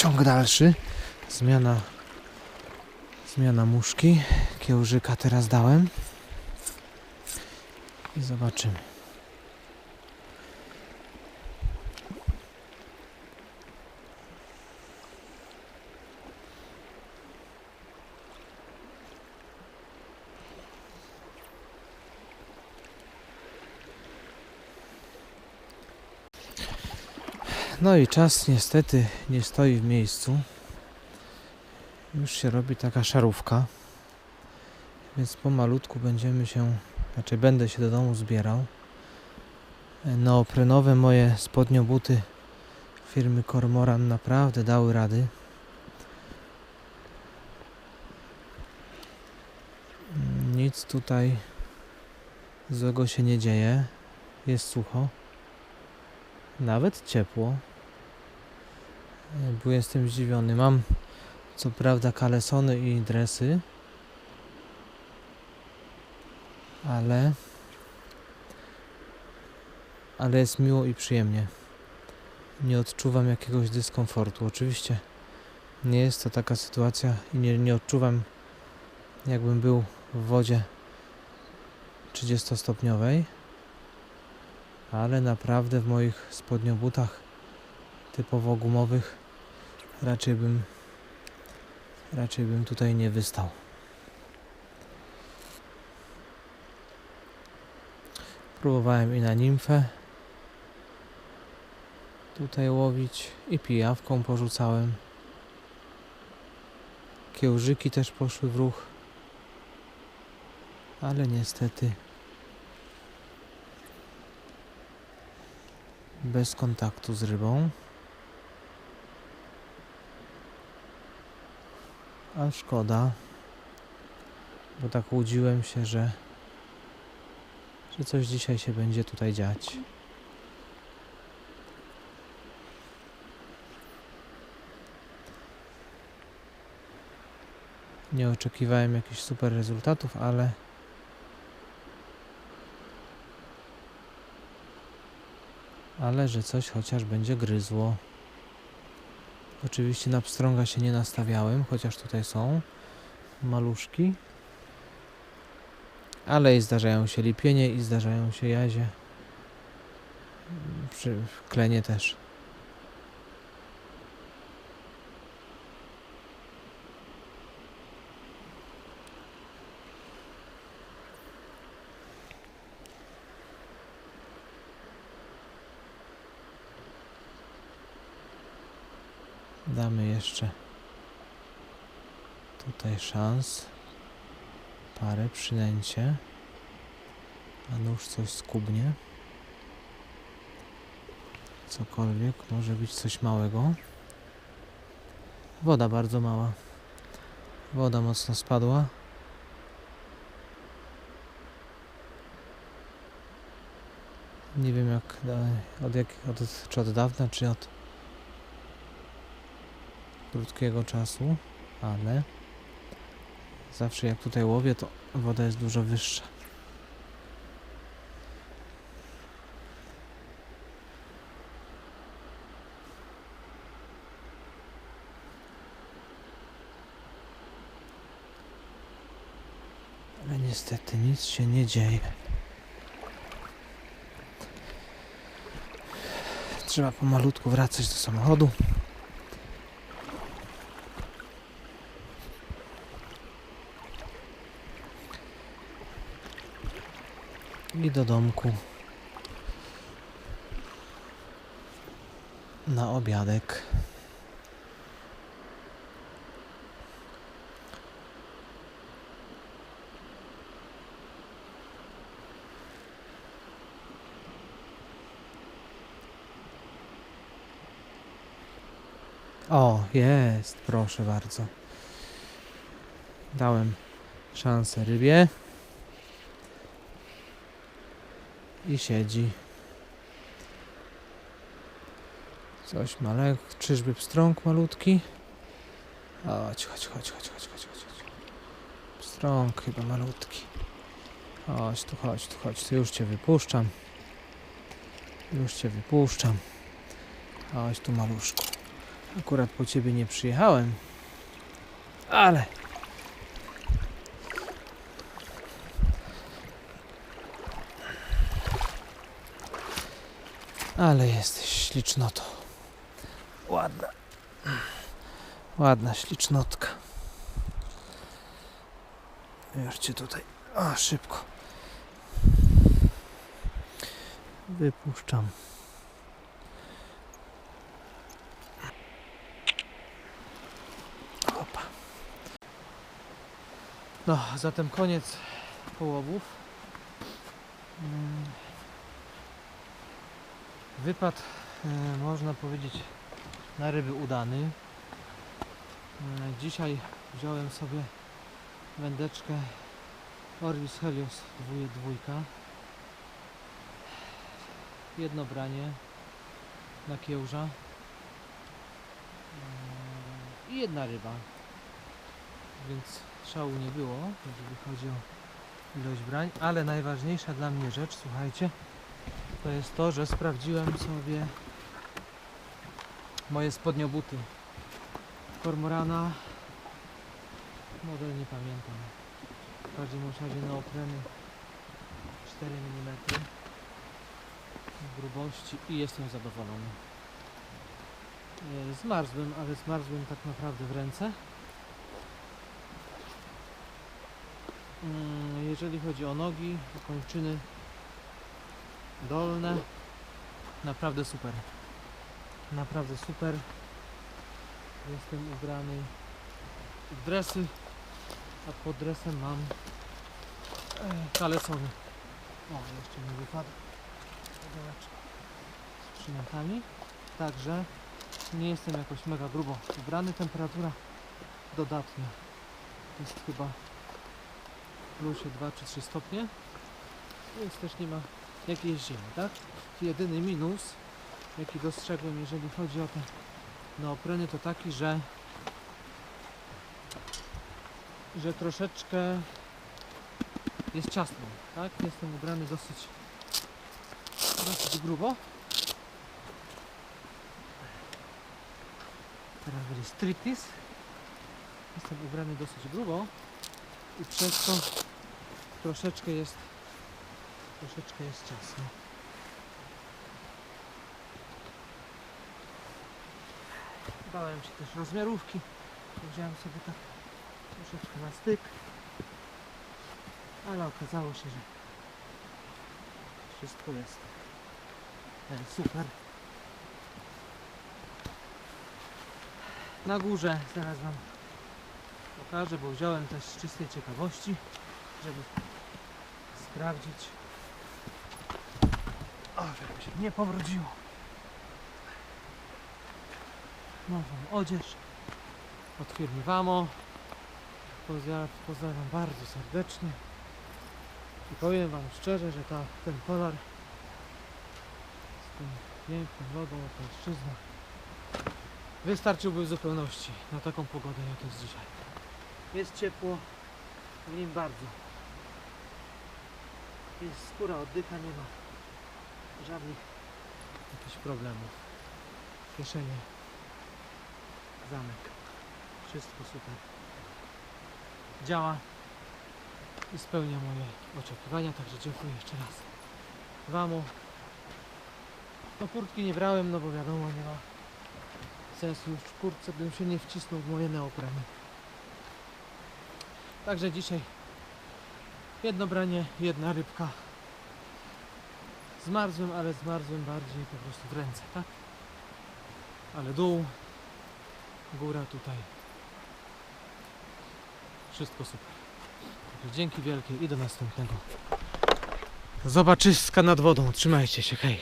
ciąg dalszy. Zmiana, zmiana muszki. Kiełżyka teraz dałem. I zobaczymy. No i czas niestety nie stoi w miejscu. Już się robi taka szarówka. Więc pomalutku będziemy się, znaczy będę się do domu zbierał. Neoprenowe moje spodnio buty firmy Cormoran naprawdę dały rady. Nic tutaj złego się nie dzieje. Jest sucho. Nawet ciepło. Bo jestem zdziwiony. Mam co prawda kalesony i dresy, ale ale jest miło i przyjemnie. Nie odczuwam jakiegoś dyskomfortu. Oczywiście nie jest to taka sytuacja i nie, nie odczuwam jakbym był w wodzie 30-stopniowej, ale naprawdę w moich spodniobutach typowo gumowych raczej bym raczej bym tutaj nie wystał. Próbowałem i na nimfę tutaj łowić i pijawką porzucałem. Kiełżyki też poszły w ruch, ale niestety bez kontaktu z rybą. A szkoda, bo tak łudziłem się, że, że coś dzisiaj się będzie tutaj dziać. Nie oczekiwałem jakichś super rezultatów, ale ale że coś chociaż będzie gryzło. Oczywiście na pstrąga się nie nastawiałem, chociaż tutaj są maluszki. Ale i zdarzają się lipienie i zdarzają się jazie. Przy klenie też. Damy jeszcze tutaj szans. Parę przynęcie. A nóż coś skubnie. Cokolwiek. Może być coś małego. Woda bardzo mała. Woda mocno spadła. Nie wiem jak od jak, od, czy od dawna, czy od krótkiego czasu, ale zawsze jak tutaj łowię, to woda jest dużo wyższa. Ale niestety nic się nie dzieje. Trzeba pomalutku wracać do samochodu. I do domku na obiadek. O, jest, proszę bardzo. Dałem szansę rybie. I siedzi. Coś malek, czyżby pstrąg malutki? Chodź, chodź, chodź, chodź, chodź, chodź. chodź. Pstrąg chyba malutki. Chodź tu, chodź tu, chodź tu, już cię wypuszczam. Już cię wypuszczam. Chodź tu maluszku. Akurat po ciebie nie przyjechałem. Ale. Ale jesteś ślicznoto. Ładna. Ładna ślicznotka. Już cię tutaj. O, szybko. Wypuszczam. Opa. No, zatem koniec połowów. Mm. Wypad, e, można powiedzieć, na ryby udany. Mm, Dzisiaj wziąłem sobie wędeczkę Orvis Helios dwóje dwójka. Jedno branie na kiełża Mm, i jedna ryba. Więc szału nie było, jeżeli chodzi o ilość brań, ale najważniejsza dla mnie rzecz, słuchajcie, to jest to, że sprawdziłem sobie moje spodniobuty Kormorana model nie pamiętam. W każdym razie neopreny 4 mm grubości i jestem zadowolony. E, zmarzłem, ale zmarzłem tak naprawdę w ręce. Mm, jeżeli chodzi o nogi, o kończyny dolne. Naprawdę super. Naprawdę super. Jestem ubrany w dresy a pod dresem mam e, kalesony. O jeszcze mi wypadł. Z przynętami także nie jestem jakoś mega grubo ubrany. Temperatura dodatnia. Jest chyba w plusie 2 czy 3 stopnie. Więc też nie ma jakiejś zimy, tak? Jedyny minus, jaki dostrzegłem, jeżeli chodzi o te neopreny, to taki, że że troszeczkę jest ciasno, tak? Jestem ubrany dosyć dosyć grubo. Teraz będzie striptease. Jestem ubrany dosyć grubo i przez to troszeczkę jest troszeczkę jest ciasno. Bałem się też rozmiarówki. Wziąłem sobie tak troszeczkę na styk. Ale okazało się, że wszystko jest e, super. Na górze zaraz Wam pokażę, bo wziąłem też z czystej ciekawości, żeby sprawdzić się nie pomrodziło. Nową odzież od firmy Wamo. Pozdrawiam, pozdrawiam bardzo serdecznie. I powiem Wam szczerze, że ta, ten polar z tym pięknym logą od mężczyzna wystarczyłby w zupełności na taką pogodę jak jest dzisiaj. Jest ciepło, w nim bardzo. Jest skóra oddycha, nie ma żadnych jakichś problemów. Kieszenie, zamek, wszystko super. Działa i spełnia moje oczekiwania, także dziękuję jeszcze raz. Wamo. No kurtki nie brałem, no bo wiadomo, nie ma sensu już w kurtce, bym się nie wcisnął w moje neopreny. Także dzisiaj jedno branie, jedna rybka. Zmarzłem, ale zmarzłem bardziej po prostu w ręce, tak? Ale dół, góra tutaj. Wszystko super. Także dzięki wielkie i do następnego. Zobaczyska nad wodą. Trzymajcie się, hej.